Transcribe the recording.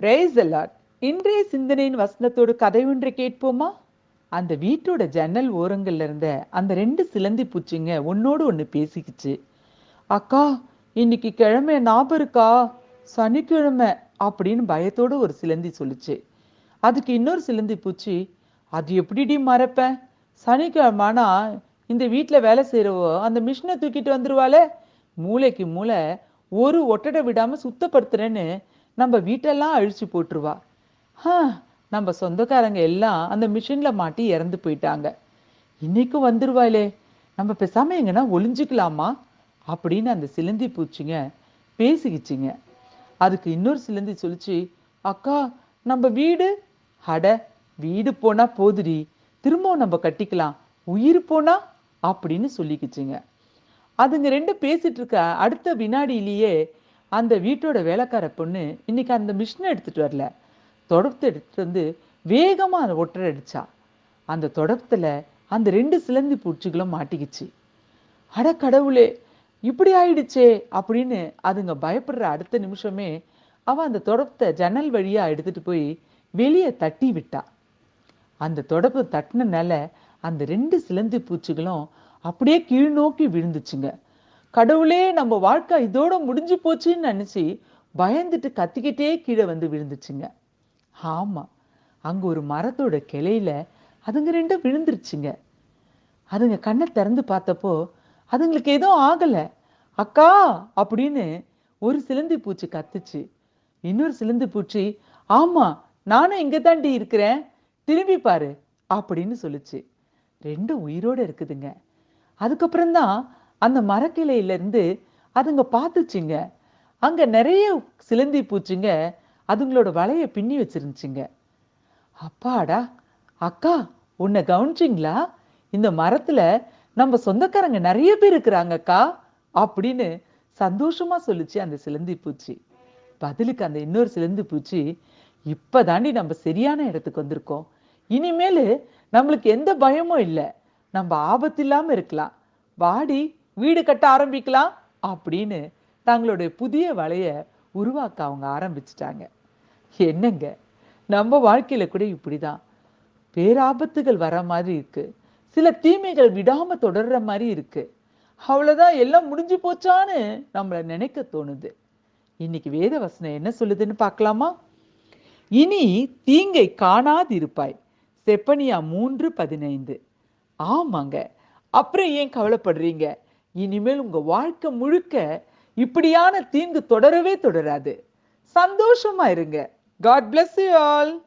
Price allot இன்றைய சிந்தனையின் வசனத்தோடு கதை ஒன்று கேட்போமா? அந்த வீட்டோட ஜன்னல் ஓரங்கள்ல இருந்த அந்த ரெண்டு சிலந்தி பூச்சிங்க ஒன்னோடு ஒன்று பேசிக்கிச்சு. அக்கா இன்னைக்கு கிழமை ஞாபகம் இருக்கா சனிக்கிழமை அப்படின்னு பயத்தோடு ஒரு சிலந்தி சொல்லுச்சு. அதுக்கு இன்னொரு சிலந்தி பூச்சி அது எப்படிடி மறப்பேன் சனிக்கிழமைனா இந்த வீட்டில் வேலை செய்கிறவோ அந்த மிஷினை தூக்கிட்டு வந்துருவாளே. மூளைக்கு மூளை ஒரு ஒட்டடை விடாமல் சுத்தப்படுத்துறேன்னு நம்ம வீட்டெல்லாம் அழிச்சு போட்டுருவா. ஹா நம்ம சொந்தக்காரங்க எல்லாம் அந்த மிஷினில் மாட்டி இறந்து போயிட்டாங்க. இன்னைக்கும் வந்துருவாளே. நம்ம பேசாம எங்கன்னா ஒளிஞ்சுக்கலாமா? அப்படின்னு அந்த சிலந்தி பூச்சிங்க பேசிக்கிச்சிங்க. அதுக்கு இன்னொரு சிலந்தி சொல்லிச்சு அக்கா நம்ம வீடு? அட வீடு போனா போதுடி. திரும்பவும் நம்ம கட்டிக்கலாம். உயிர் போனா? அப்படின்னு சொல்லிக்கிச்சுங்க. அதுங்க ரெண்டு பேசிட்டு இருக்க அடுத்த வினாடியிலேயே அந்த வீட்டோட வேலைக்கார பொண்ணு இன்னைக்கு அந்த மிஷினை எடுத்துகிட்டு வரல. தொடப்பத்தை எடுத்துட்டு வந்து வேகமாக அதை ஒட்டரை அடித்தா அந்த தொடப்பத்துல அந்த ரெண்டு சிலந்தி பூச்சிகளும் மாட்டிக்கிச்சு. அட கடவுளே இப்படி ஆயிடுச்சே அப்படின்னு அதுங்க பயப்படுற அடுத்த நிமிஷமே அவள் அந்த தொடப்பத்தை ஜன்னல் வழியாக எடுத்துகிட்டு போய் வெளியே தட்டி விட்டா. அந்த தொடப்பை தட்டினனால அந்த ரெண்டு சிலந்தி பூச்சிகளும் அப்படியே கீழ் நோக்கி விழுந்துச்சுங்க. கடவுளே நம்ம வாழ்க்கை இதோட முடிஞ்சு போச்சுன்னு நினச்சி பயந்துட்டு கத்திக்கிட்டே கீழே வந்து விழுந்துச்சுங்க. ஆமாம் அங்க ஒரு மரத்தோட கிளையில அதுங்க ரெண்டும் விழுந்துருச்சுங்க. அதுங்க கண்ணை திறந்து பார்த்தப்போ அதுங்களுக்கு எதுவும் ஆகலை. அக்கா அப்படின்னு ஒரு சிலந்தி பூச்சி கத்துச்சு. இன்னொரு சிலந்தி பூச்சி ஆமாம் நானும் இங்கே தாண்டி இருக்கிறேன். திரும்பி பாரு அப்படின்னு சொல்லுச்சு. ரெண்டும் உயிரோட இருக்குதுங்க. அதுக்கப்புறம்தான் அந்த மரக்கிளையிலேருந்து அதுங்க பார்த்துச்சுங்க. அங்கே நிறைய சிலந்தி பூச்சிங்க அதுங்களோட வலையை பின்னி வச்சிருந்துச்சுங்க. அப்பாடா அக்கா உன்னை கவனிச்சிங்களா? இந்த மரத்தில் நம்ம சொந்தக்காரங்க நிறைய பேர் இருக்கிறாங்கக்கா அப்படின்னு சந்தோஷமாக சொல்லுச்சு அந்த சிலந்தி பூச்சி. பதிலுக்கு அந்த இன்னொரு சிலந்தி பூச்சி இப்போ தாண்டி நம்ம சரியான இடத்துக்கு வந்திருக்கோம். இனிமேல் நம்மளுக்கு எந்த பயமும் இல்லை. நம்ம ஆபத்து இருக்கலாம். வாடி வீடு கட்ட ஆரம்பிக்கலாம் அப்படின்னு தங்களுடைய புதிய வலைய உருவாக்க அவங்க ஆரம்பிச்சிட்டாங்க. என்னங்க? நம்ம வாழ்க்கையில கூட இப்படிதான். பேராபத்துகள் வர மாதிரி இருக்கு. சில தீமைகள் விடாம தொடர்ற மாதிரி இருக்கு. அவ்வளவுதான் எல்லாம் முடிஞ்சு போச்சான்னு நம்மள நினைக்க தோணுது. இன்னைக்கு வேத வசனம் என்ன சொல்லுதுன்னு பார்க்கலாமா? இனி தீங்கை காணாதிருப்பாய். செப்பனியா மூன்று பதினைந்து. ஆமாங்க. அப்புறம் ஏன் கவலைப்படுறீங்க? இனிமேல் உங்க வாழ்க்கை முழுக்க இப்படியான தீங்கு தொடரவே தொடராது. சந்தோஷமா இருங்க. God bless you all